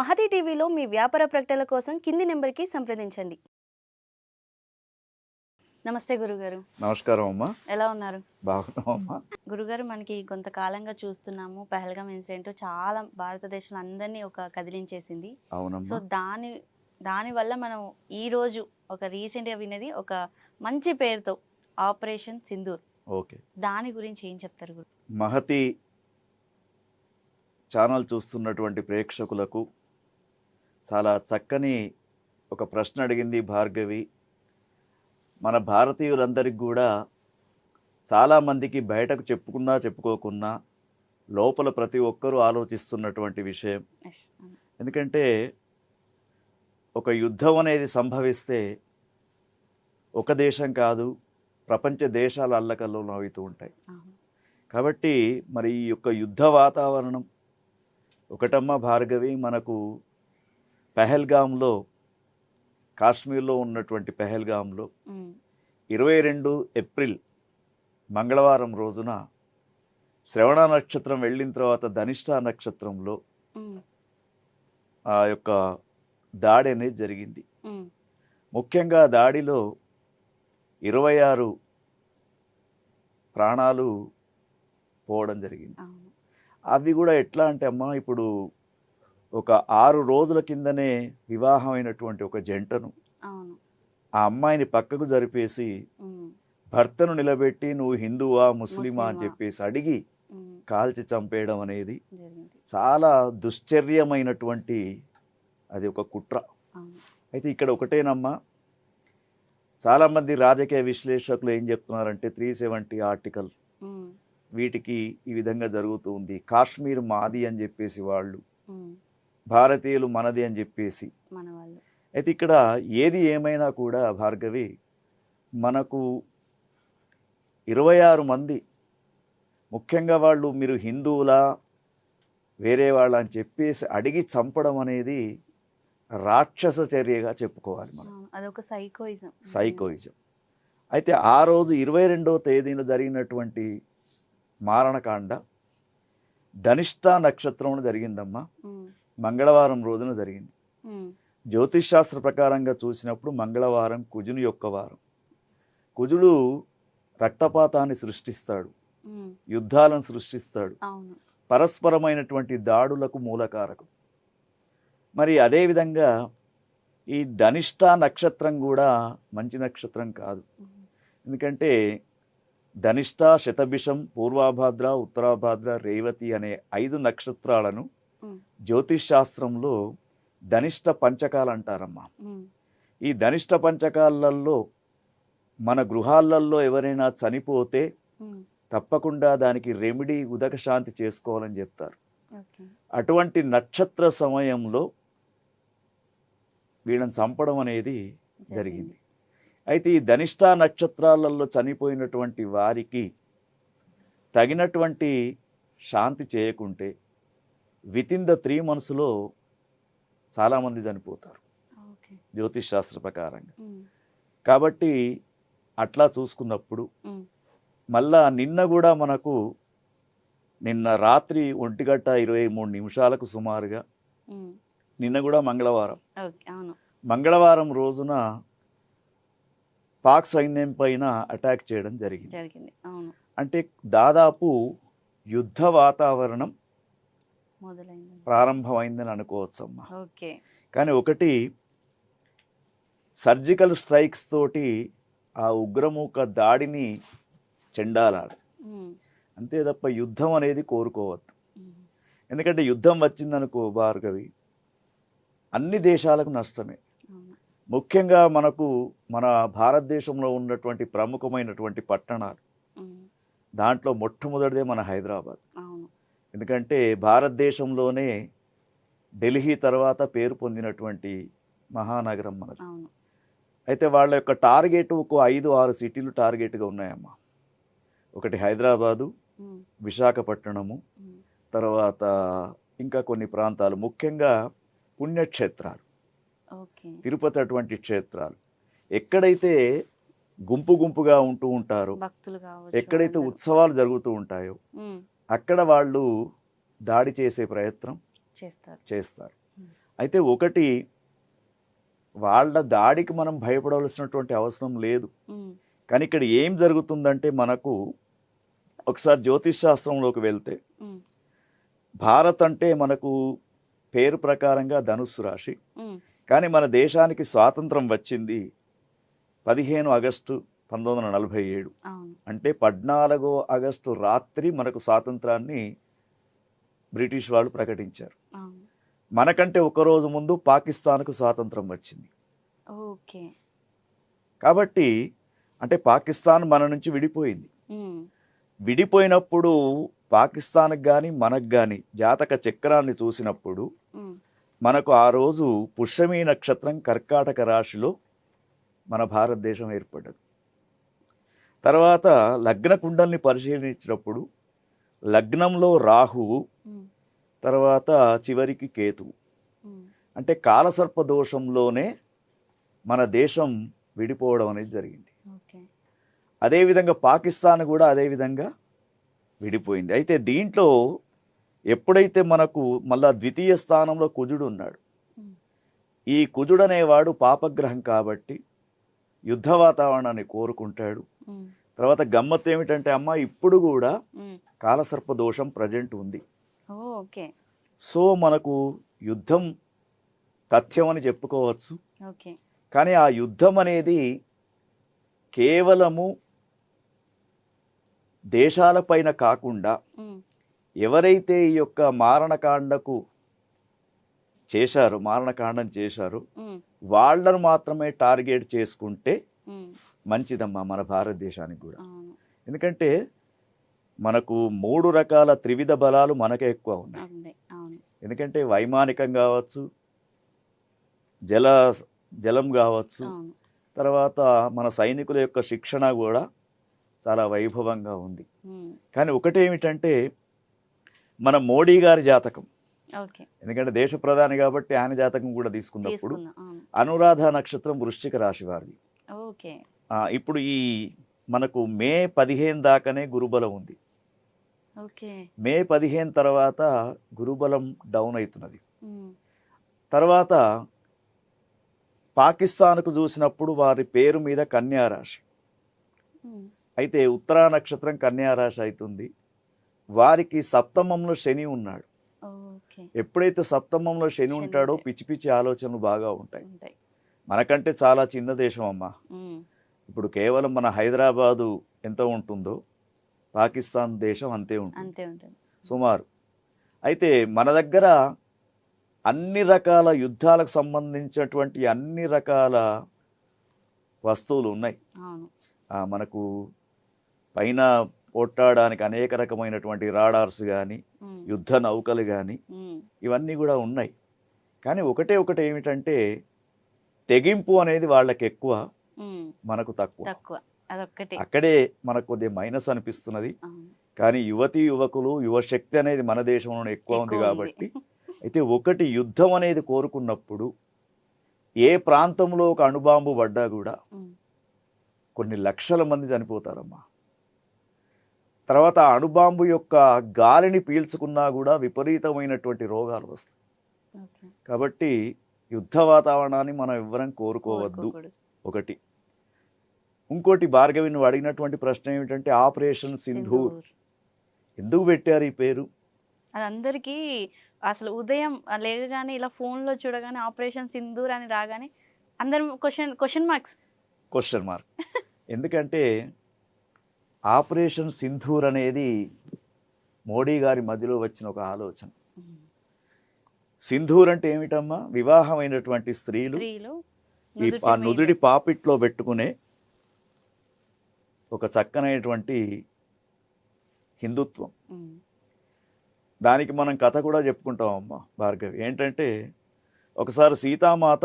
మహతి టీవీలో మీ వ్యాపార ప్రకటనల కోసం కింది నెంబర్కి సంప్రదించండి. నమస్తే గురుగారు. నమస్కారం అమ్మా. ఎలా ఉన్నారు? బాగున్నామమ్మా గురుగారు మనకి కొంతకాలంగా చూస్తున్నాము. పహల్గాం ఇన్సిడెంట్ చాలా భారతదేశంలో అందరినీ ఒక కదిలించేసింది. సో దాని దానివల్ల మనం ఈ రోజు ఒక రీసెంట్గా విన్నది ఒక మంచి పేరుతో ఆపరేషన్ సింధూర్. ఓకే. దాని గురించి ఏం చెప్తారు గురు? మహతి ఛానల్ చూస్తున్నటువంటి ప్రేక్షకులకు చాలా చక్కని ఒక ప్రశ్న అడిగింది భార్గవి మన భారతీయులందరికీ కూడా చాలామందికి బయటకు చెప్పుకున్నా చెప్పుకోకున్నా లోపల ప్రతి ఒక్కరూ ఆలోచిస్తున్నటువంటి విషయం. ఎందుకంటే ఒక యుద్ధం అనేది సంభవిస్తే ఒక దేశం కాదు ప్రపంచ దేశాలు అల్లకల్లోలం అవుతూ ఉంటాయి. కాబట్టి మరి ఈ యొక్క యుద్ధ వాతావరణం ఒకటమ్మ భార్గవి మనకు పెహల్గాంలో కాశ్మీర్లో ఉన్నటువంటి పెహల్గాంలో ఇరవై రెండు ఏప్రిల్ మంగళవారం రోజున శ్రవణ నక్షత్రం వెళ్ళిన తర్వాత ధనిష్ట నక్షత్రంలో ఆ యొక్క దాడి అనేది జరిగింది. ముఖ్యంగా దాడిలో ఇరవై ఆరు ప్రాణాలు పోవడం జరిగింది. అవి కూడా ఎట్లా అంటే అమ్మా ఇప్పుడు ఒక ఆరు రోజుల కిందనే వివాహమైనటువంటి ఒక జంటను ఆ అమ్మాయిని పక్కకు జరిపేసి భర్తను నిలబెట్టి నువ్వు హిందువా ముస్లిమా అని. చెప్పేసి అడిగి కాల్చి చంపేయడం అనేది చాలా దుశ్చర్యమైనటువంటి అది ఒక కుట్ర. అయితే ఇక్కడ ఒకటేనమ్మా చాలామంది రాజకీయ విశ్లేషకులు ఏం చెప్తున్నారంటే త్రీ సెవెంటీ ఆర్టికల్ వీటికి ఈ విధంగా జరుగుతుంది కాశ్మీర్ మాది అని చెప్పేసి వాళ్ళు భారతీయులు మనది అని చెప్పేసి. అయితే ఇక్కడ ఏది ఏమైనా కూడా భార్గవి మనకు ఇరవై ఆరు మంది ముఖ్యంగా వాళ్ళు మీరు హిందువులా వేరే వాళ్ళ అని చెప్పేసి అడిగి చంపడం అనేది రాక్షస చర్యగా చెప్పుకోవాలి మనం. అదొక సైకోయిజం. సైకోయిజం. అయితే ఆ రోజు ఇరవై రెండవ తేదీన జరిగినటువంటి మారణకాండ ధనిష్ట నక్షత్రంలో జరిగిందమ్మా. మంగళవారం రోజున జరిగింది. జ్యోతిష్ శాస్త్ర ప్రకారంగా చూసినప్పుడు మంగళవారం కుజుని యొక్క వారం. కుజుడు రక్తపాతాన్ని సృష్టిస్తాడు. యుద్ధాలను సృష్టిస్తాడు. పరస్పరమైనటువంటి దాడులకు మూలకారకం. మరి అదేవిధంగా ఈ ధనిష్ట నక్షత్రం కూడా మంచి నక్షత్రం కాదు. ఎందుకంటే ధనిష్ట శతభిషం పూర్వాభాద్ర ఉత్తరాభాద్ర రేవతి అనే ఐదు నక్షత్రాలను జ్యోతిష్ శాస్త్రంలో ధనిష్ట పంచకాలు అంటారమ్మా ఈ ధనిష్ట పంచకాలలో మన గృహాలలో ఎవరైనా చనిపోతే తప్పకుండా దానికి రెమెడీ ఉదక శాంతి చేసుకోవాలని చెప్తారు. అటువంటి నక్షత్ర సమయంలో వీళ్ళని చంపడం అనేది జరిగింది. అయితే ఈ ధనిష్ట నక్షత్రాలలో చనిపోయినటువంటి వారికి తగినటువంటి శాంతి చేయకుంటే విత్ ఇన్ ద త్రీ మంత్స్లో చాలామంది చనిపోతారు. జ్యోతిష్ శాస్త్ర ప్రకారంగా. కాబట్టి అట్లా చూసుకున్నప్పుడు మళ్ళా నిన్న కూడా మనకు నిన్న రాత్రి ఒంటిగట్ట ఇరవై మూడు నిమిషాలకు సుమారుగా నిన్న కూడా మంగళవారం. మంగళవారం రోజున పాక్ సైన్యం పైన అటాక్ చేయడం జరిగింది. అంటే దాదాపు యుద్ధ వాతావరణం ప్రారంభమైందని అనుకోవచ్చమ్మా. ఓకే. కానీ ఒకటి సర్జికల్ స్ట్రైక్స్ తోటి ఆ ఉగ్రముఖ దాడిని చెండాలాడు. అంతే తప్ప యుద్ధం అనేది కోరుకోవద్దు. ఎందుకంటే యుద్ధం వచ్చిందనుకో భార్గవి అన్ని దేశాలకు నష్టమే. ముఖ్యంగా మనకు మన భారతదేశంలో ఉన్నటువంటి ప్రముఖమైనటువంటి పట్టణాలు. దాంట్లో మొట్టమొదటిదే మన హైదరాబాద్. ఎందుకంటే భారతదేశంలోనే ఢిల్లీ తర్వాత పేరు పొందినటువంటి మహానగరం మనది. అయితే వాళ్ళ యొక్క టార్గెట్ ఒక ఐదు ఆరు సిటీలు టార్గెట్గా ఉన్నాయమ్మా. ఒకటి హైదరాబాదు విశాఖపట్నము తర్వాత ఇంకా కొన్ని ప్రాంతాలు ముఖ్యంగా పుణ్యక్షేత్రాలు. తిరుపతి అటువంటి క్షేత్రాలు. ఎక్కడైతే గుంపు గుంపుగా ఉంటూ ఉంటారో ఎక్కడైతే. ఉత్సవాలు జరుగుతూ ఉంటాయో అక్కడ వాళ్ళు దాడి చేసే ప్రయత్నం చేస్తారు. చేస్తారు. అయితే ఒకటి వాళ్ళ దాడికి మనం భయపడవలసినటువంటి అవసరం లేదు. కానీ ఇక్కడ ఏం జరుగుతుందంటే మనకు ఒకసారి జ్యోతిష్ శాస్త్రంలోకి వెళ్తే భారత్ అంటే మనకు పేరు ప్రకారంగా ధనుస్సు రాశి. కానీ మన దేశానికి స్వాతంత్రం వచ్చింది పదిహేను ఆగస్టు పంతొమ్మిది వందల నలభై ఏడు. అంటే పద్నాలుగో ఆగస్టు రాత్రి మనకు స్వాతంత్రాన్ని బ్రిటిష్ వాళ్ళు ప్రకటించారు. మనకంటే ఒక రోజు ముందు పాకిస్తాన్కు స్వాతంత్రం వచ్చింది. ఓకే. కాబట్టి అంటే పాకిస్తాన్ మన నుంచి విడిపోయింది. విడిపోయినప్పుడు పాకిస్తాన్కి కానీ మనకు కానీ జాతక చక్రాన్ని చూసినప్పుడు మనకు ఆ రోజు పుష్యమీ నక్షత్రం కర్కాటక రాశిలో మన భారతదేశం ఏర్పడ్డది. తర్వాత లగ్న కుండల్ని పరిశీలించినప్పుడు లగ్నంలో రాహువు తర్వాత చివరికి కేతువు అంటే కాలసర్ప దోషంలోనే మన దేశం విడిపోవడం అనేది జరిగింది. ఓకే. అదేవిధంగా పాకిస్తాన్ కూడా అదేవిధంగా విడిపోయింది. అయితే దీంట్లో ఎప్పుడైతే మనకు మళ్ళా ద్వితీయ స్థానంలో కుజుడు ఉన్నాడు ఈ కుజుడు అనేవాడు పాపగ్రహం కాబట్టి యుద్ధ వాతావరణాన్ని కోరుకుంటాడు తర్వాత గమ్మత్ ఏమిటంటే అమ్మ ఇప్పుడు కూడా కాలసర్ప దోషం ప్రజెంట్ ఉంది. సో మనకు యుద్ధం తథ్యం అని చెప్పుకోవచ్చు. ఓకే. కానీ ఆ యుద్ధం అనేది కేవలము దేశాలపైన కాకుండా ఎవరైతే ఈ యొక్క మారణకాండకు చేశారో మారణకాండం చేశారో వాళ్ళను మాత్రమే టార్గెట్ చేసుకుంటే మంచిదమ్మా మన భారతదేశానికి కూడా. ఎందుకంటే మనకు మూడు రకాల త్రివిధ బలాలు మనకే ఎక్కువ ఉన్నాయి. ఎందుకంటే వైమానికం కావచ్చు జల జలం కావచ్చు తర్వాత మన సైనికుల యొక్క శిక్షణ కూడా చాలా వైభవంగా ఉంది. కానీ ఒకటేమిటంటే మన మోడీ గారి జాతకం. ఎందుకంటే దేశ ప్రధాని కాబట్టి ఆయన జాతకం కూడా తీసుకున్నప్పుడు అనురాధ నక్షత్రం వృశ్చిక రాశి వారిది. ఇప్పుడు ఈ మనకు మే పదిహేను దాకానే గురుబలం ఉంది. ఓకే. మే పదిహేను తర్వాత గురుబలం డౌన్ అవుతున్నది. తర్వాత పాకిస్తాన్కు చూసినప్పుడు వారి పేరు మీద కన్యా రాశి. ఉమ్, అయితే ఉత్తరా నక్షత్రం కన్యా రాశి అవుతుంది. వారికి సప్తమంలో శని ఉన్నాడు. ఎప్పుడైతే సప్తమంలో శని ఉంటాడో. పిచ్చి పిచ్చి ఆలోచనలు బాగా ఉంటాయి. మనకంటే చాలా చిన్న దేశం అమ్మా. ఇప్పుడు కేవలం మన హైదరాబాదు ఎంత ఉంటుందో పాకిస్తాన్ దేశం అంతే ఉంటుంది. సుమారు. అయితే మన దగ్గర అన్ని రకాల యుద్ధాలకు సంబంధించినటువంటి అన్ని రకాల వస్తువులు ఉన్నాయి. మనకు పైన పోట్లాడడానికి అనేక రకమైనటువంటి రాడార్స్ కానీ యుద్ధ నౌకలు కానీ ఇవన్నీ కూడా ఉన్నాయి. కానీ ఒకటే ఒకటి ఏమిటంటే తెగింపు అనేది వాళ్ళకి ఎక్కువ మనకు తక్కువ. అక్కడే మనకు కొద్దిగా మైనస్ అనిపిస్తున్నది. కానీ యువతి యువకులు యువశక్తి అనేది మన దేశంలోనే ఎక్కువ ఉంది కాబట్టి అయితే ఒకటి యుద్ధం అనేది కోరుకున్నప్పుడు ఏ ప్రాంతంలో ఒక అణుబాంబు పడ్డా కూడా కొన్ని లక్షల మంది చనిపోతారమ్మా. తర్వాత అణుబాంబు యొక్క గాలిని పీల్చుకున్నా కూడా విపరీతమైనటువంటి రోగాలు వస్తాయి. కాబట్టి యుద్ధ వాతావరణాన్ని మనం ఎవ్వరం కోరుకోవద్దు. ఒకటి. ఇంకోటి భార్గవి నువ్వు అడిగినటువంటి ప్రశ్న ఏమిటంటే ఆపరేషన్ సింధూర్. ఎందుకు పెట్టారు ఈ పేరు? అది అందరికీ అసలు ఉదయం లేవగానే ఇలా ఫోన్లో చూడగానే ఆపరేషన్ సింధూర్ అని రాగానే అందరం question question marks. Question mark. ఎందుకంటే ఆపరేషన్ సింధూర్ అనేది మోడీ గారి మధ్యలో వచ్చిన ఒక ఆలోచన. సింధూర్ అంటే ఏమిటమ్మా? వివాహమైనటువంటి స్త్రీలు ఈ ఆ నుదుడి పాపిట్లో పెట్టుకునే ఒక చక్కనైనటువంటి హిందుత్వం. దానికి మనం కథ కూడా చెప్పుకుంటాం అమ్మ భార్గవి. ఏంటంటే ఒకసారి సీతామాత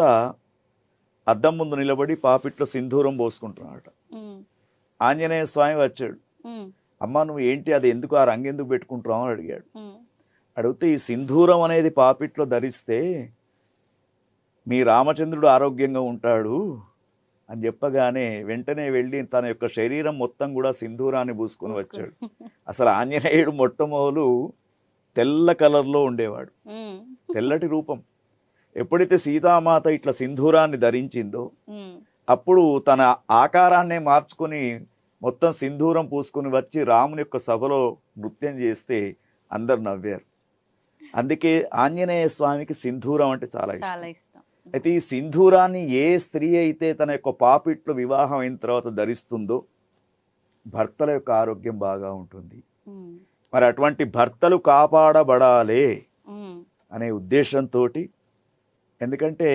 అద్దం ముందు నిలబడి పాపిట్లో సింధూరం పోసుకుంటున్నాడట. ఉమ్, ఆంజనేయ స్వామి వచ్చాడు. అమ్మ నువ్వు ఏంటి? అది ఎందుకు? ఆ రంగు ఎందుకు పెట్టుకుంటున్నావు? అని అడిగాడు. అడిగితే ఈ సింధూరం అనేది పాపిట్లో ధరిస్తే మీ రామచంద్రుడు ఆరోగ్యంగా ఉంటాడు అని చెప్పగానే వెంటనే వెళ్ళి తన యొక్క శరీరం మొత్తం కూడా సింధూరాన్ని పూసుకొని వచ్చాడు. అసలు ఆంజనేయుడు మొట్టమొదలు తెల్ల కలర్లో ఉండేవాడు. తెల్లటి రూపం. ఎప్పుడైతే సీతామాత ఇట్లా సింధూరాన్ని ధరించిందో అప్పుడు తన ఆకారాన్నే మార్చుకొని మొత్తం సింధూరం పూసుకొని వచ్చి రాముని యొక్క సభలో నృత్యం చేస్తే అందరు నవ్వారు. అందుకే ఆంజనేయ స్వామికి సింధూరం అంటే చాలా ఇష్టం. అయితే ఈ సింధూరాన్ని ఏ స్త్రీ అయితే తన యొక్క పాపిట్లు వివాహం అయిన తర్వాత ధరిస్తుందో భర్తల యొక్క ఆరోగ్యం బాగా ఉంటుంది. మరి అటువంటి భర్తలు కాపాడబడాలే అనే ఉద్దేశంతో ఎందుకంటే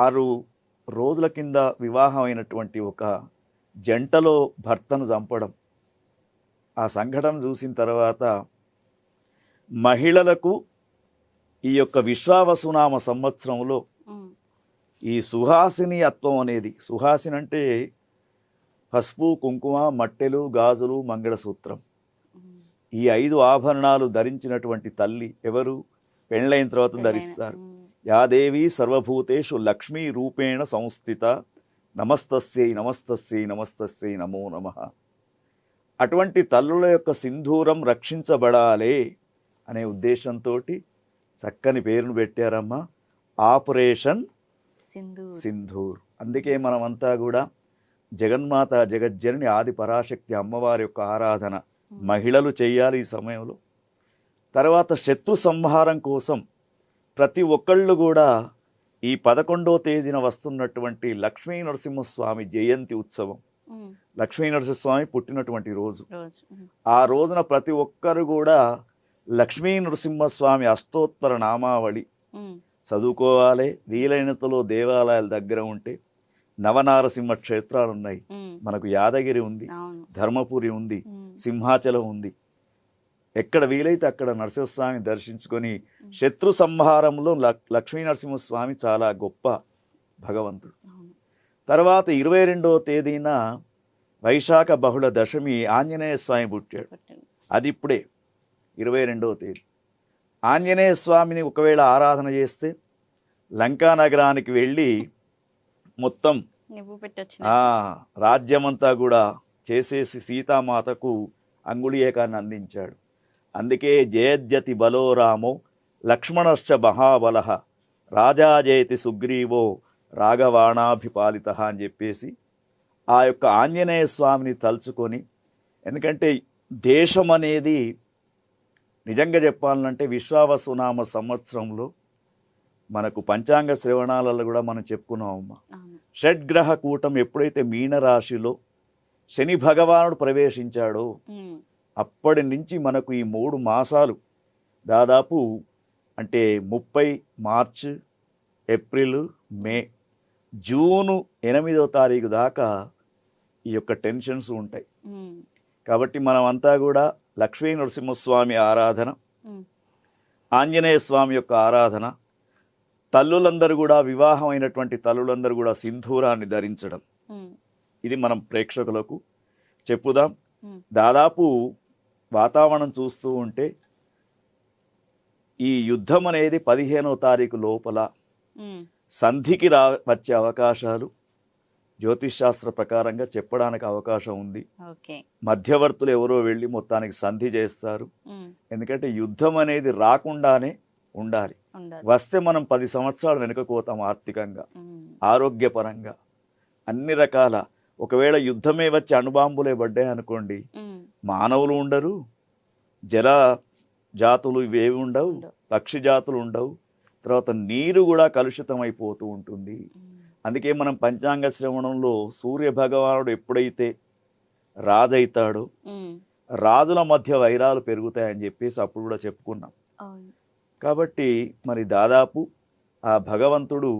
ఆరు రోజుల కింద వివాహం అయినటువంటి ఒక జంటలో భర్తను చంపడం ఆ సంఘటన చూసిన తర్వాత మహిళలకు ఈ యొక్క విశ్వావసునామ సంవత్సరంలో ఈ సుహాసిని అత్వం అనేది సుహాసిని అంటే పసుపు కుంకుమ మట్టెలు గాజులు మంగళసూత్రం. ఈ ఐదు ఆభరణాలు ధరించినటువంటి తల్లి ఎవరు? పెళ్ళైన తర్వాత ధరిస్తారు. యాదేవి సర్వభూతేషు లక్ష్మీ రూపేణ సంస్థిత నమస్తస్యై నమస్తస్యై నమస్తస్యై నమో నమ. అటువంటి తల్లుల యొక్క సింధూరం రక్షించబడాలే అనే ఉద్దేశంతో చక్కని పేరును పెట్టారమ్మా. ఆపరేషన్ సింధూర్. సింధూర్. అందుకే మనమంతా కూడా జగన్మాత జగజ్జనని ఆది పరాశక్తి అమ్మవారి యొక్క ఆరాధన మహిళలు చేయాలి ఈ సమయంలో. తర్వాత శత్రు సంహారం కోసం ప్రతి ఒక్కళ్ళు కూడా ఈ పదకొండో తేదీన వస్తున్నటువంటి లక్ష్మీ నరసింహస్వామి జయంతి ఉత్సవం. లక్ష్మీ నరసింహస్వామి పుట్టినటువంటి రోజు. ఆ రోజున ప్రతి ఒక్కరు కూడా లక్ష్మీ నరసింహస్వామి అష్టోత్తర నామావళి చదువుకోవాలి. వీలైనంతలో దేవాలయాల దగ్గర ఉంటే నవనారసింహ క్షేత్రాలు ఉన్నాయి మనకు యాదగిరి ఉంది ధర్మపురి ఉంది సింహాచలం ఉంది. ఎక్కడ వీలైతే అక్కడ నరసింహస్వామిని దర్శించుకొని శత్రు సంహారంలో లక్- లక్ష్మీ నరసింహస్వామి చాలా గొప్ప భగవంతుడు. తర్వాత ఇరవై రెండవ తేదీన వైశాఖ బహుళ దశమి ఆంజనేయ స్వామి పుట్టాడు. అది ఇప్పుడే ఇరవై రెండవ తేదీ. ఆంజనేయ స్వామిని ఒకవేళ ఆరాధన చేస్తే లంకా నగరానికి వెళ్ళి మొత్తం రాజ్యమంతా కూడా చేసేసి సీతామాతకు అంగుళీయకాన్ని అందించాడు. అందుకే జయద్యతి బలో రామో లక్ష్మణశ్చ మహాబల రాజాజయతి సుగ్రీవో రాఘవాణాభిపాలిత అని చెప్పేసి ఆ యొక్క ఆంజనేయ స్వామిని తలుచుకొని ఎందుకంటే దేశం అనేది నిజంగా చెప్పాలంటే విశ్వావసునామ సంవత్సరంలో మనకు పంచాంగ శ్రవణాలలో కూడా మనం చెప్పుకున్నాం అమ్మా అవును. షడ్గ్రహ కూటం ఎప్పుడైతే మీనరాశిలో శని భగవానుడు ప్రవేశించాడో అప్పటి నుంచి మనకు ఈ మూడు మాసాలు దాదాపు అంటే ముప్పై మార్చ్ ఏప్రిల్ మే జూను ఎనిమిదో తారీఖు దాకా ఈ యొక్క టెన్షన్స్ ఉంటాయి. కాబట్టి మనమంతా కూడా లక్ష్మీ నరసింహస్వామి ఆరాధన ఆంజనేయ స్వామి యొక్క ఆరాధన తల్లులందరూ కూడా వివాహం అయినటువంటి తల్లులందరూ కూడా సింధూరాన్ని ధరించడం. ఇది మనం ప్రేక్షకులకు చెప్పుదాం. దాదాపు వాతావరణం చూస్తూ ఉంటే ఈ యుద్ధం అనేది పదిహేనో తారీఖు లోపల సంధికి రా వచ్చే అవకాశాలు జ్యోతిష్ శాస్త్ర ప్రకారంగా చెప్పడానికి అవకాశం ఉంది. మధ్యవర్తులు ఎవరో వెళ్ళి మొత్తానికి సంధి చేస్తారు. ఎందుకంటే యుద్ధం అనేది రాకుండానే ఉండాలి. వస్తే మనం పది సంవత్సరాలు వెనుకపోతాం ఆర్థికంగా ఆరోగ్యపరంగా అన్ని రకాల. ఒకవేళ యుద్ధమే వచ్చి అణుబాంబులే పడ్డాయి అనుకోండి మానవులు ఉండరు జల జాతులు ఇవేవి ఉండవు. పక్షి జాతులు ఉండవు. తర్వాత నీరు కూడా కలుషితం అయిపోతూ ఉంటుంది అందుకే మనం పంచాంగ శ్రవణంలో సూర్య భగవానుడు ఎప్పుడైతే రాజైతాడో ఉమ్, రాజుల మధ్య వైరాలు పెరుగుతాయని చెప్పేసి అప్పుడు కూడా చెప్పుకున్నాం. కాబట్టి మరి దాదాపు ఆ భగవంతుడు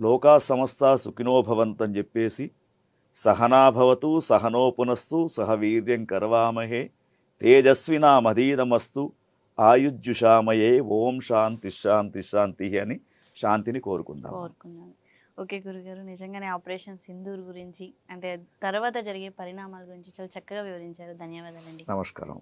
లోకా సమస్త సుఖినోభవంత్ అని చెప్పేసి సహనాభవతు సహనోపునస్తు సహ వీర్యం కరవామహే తేజస్వినా మదీదమస్తు ఆయుజ్జుషామయే ఓం శాంతి శాంతి శాంతి అని శాంతిని కోరుకుందాం. కోరుకున్నాను ఓకే గురుగారు నిజంగానే ఆపరేషన్ సింధూర్ గురించి అంటే తర్వాత జరిగే పరిణామాల గురించి చాలా చక్కగా వివరించారు. ధన్యవాదాలండి. నమస్కారం